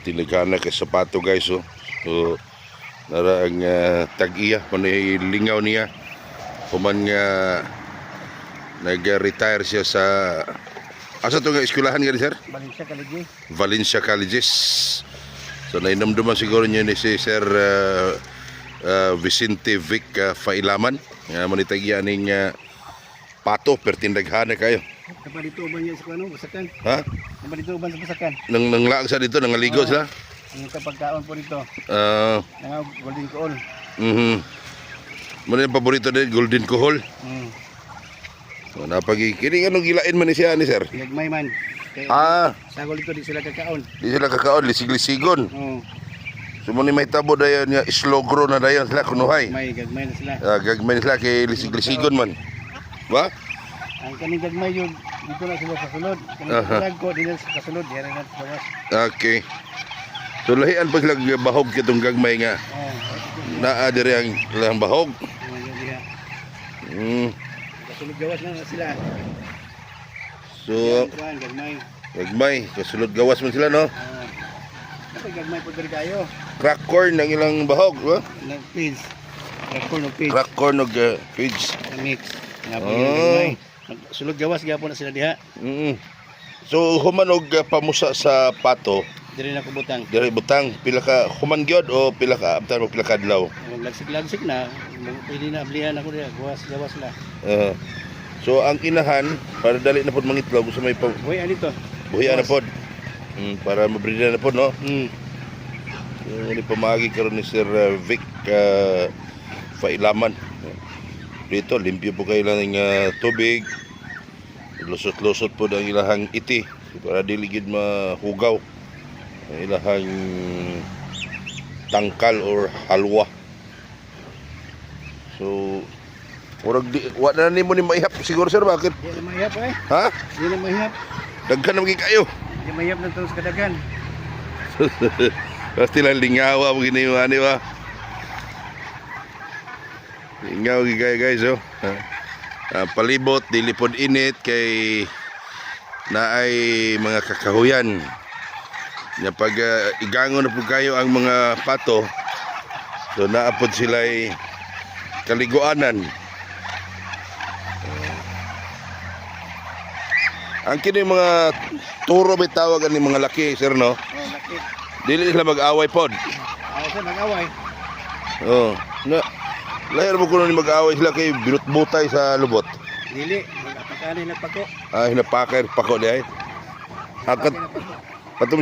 Tinigana kay sapato guys oh. So nara ang uh, tag-iya manay lingaw niya. Human nga nag-retire siya sa Asa to nga eskwelahan nga ni sir? Balinsya kaligi. Valencia Colleges. So nainamduman siguro niyo ni si Sir uh, uh, Vicente Vic uh, Failaman. Nga manitagya ning uh, pato pertindaghan na kayo. Kapag dito uban niya sa ano, basakan. Ha? Kapag dito uban sa basakan. Nang nanglaag sa dito, nangaligo Oo. sila. Ang kapagkaon po dito. Uh, Nga golden cool. mhm. Muna yung paborito din, Golden Cohol. Hmm. So, napagi, kini anong gilain man ni siya ni sir? Gagmay man. Kaya Ah, sagol dito di sila kakaon. di sila kakaon, lisig-lisigon. Oh, So, muna may tabo dayon nga islogro na dayon sila kunuhay. may gagmay na sila. Ah, gagmay sila kay lisig-lisigon man. Ba? Ang kaning gagmay yun, dito na sila sa sulod. Kaning Aha. uh ko, dito sa kasulod. Yan na sa bawas. Okay. So lahian pa sila bahog kitong gagmay nga Oh, naa diri ang ilang bahog. oh, yan diha. Mm. Kasulod gawas na na sila. So Yan, kuhan, gagmay. gagmay, kasulod gawas man sila no. Ah. Kapag gagmay po dali kayo. Crack corn ang ilang bahog, ba? Nag page. Rakol ng page. Crack corn og uh, pigs. Mix. Nga po Oh. yung gagmay. Sulod gawas gyapon na sila diha. Mm. So human og uh, pamusa sa pato, Diri na kubutang. diri butang pila ka human gyud o pila ka after mo pila ka adlaw. Lagsik-lagsik na. Pwede na ablihan ako diha. Gawas gawas na. Uh, so ang inahan para dali na pod mangitlog sa may pa- Hoy, ano ito? buhian na pod. Mm, para mabrida na pod no. Hmm. Yung ini pamagi karon ni Sir Vic uh, Failaman. Dito limpyo po kayo lang ng uh, tubig. Lusot-lusot po ang ilahang iti para dili gid mahugaw. Ang ilahang tangkal or halwa. So Urag di, wa na nimo ni maihap siguro sir bakit? Di na eh. Ha? Di na mahihap. Daghan na kayo. Di mahihap na ito sa kadagan. Pasti lang lingawa mo gini yung ano ba? Lingaw gi kay guys oh. Ah, palibot dilipod init kay naay mga kakahuyan. Nya pag ah, igangon na po kayo ang mga pato, so naapod sila ay kaliguanan. Ang kini mga turo bitawag ani mga laki sir no. Oh, laki. Dili sila mag-away pod. Ako sa nag-away. Oh, na lahir mo kuno ni mag-away sila kay binutbutay sa lubot. Dili. Mag-atakanin nagpako. Ah, hinapakay pako di ay. Akat Atakanin nagpako. patum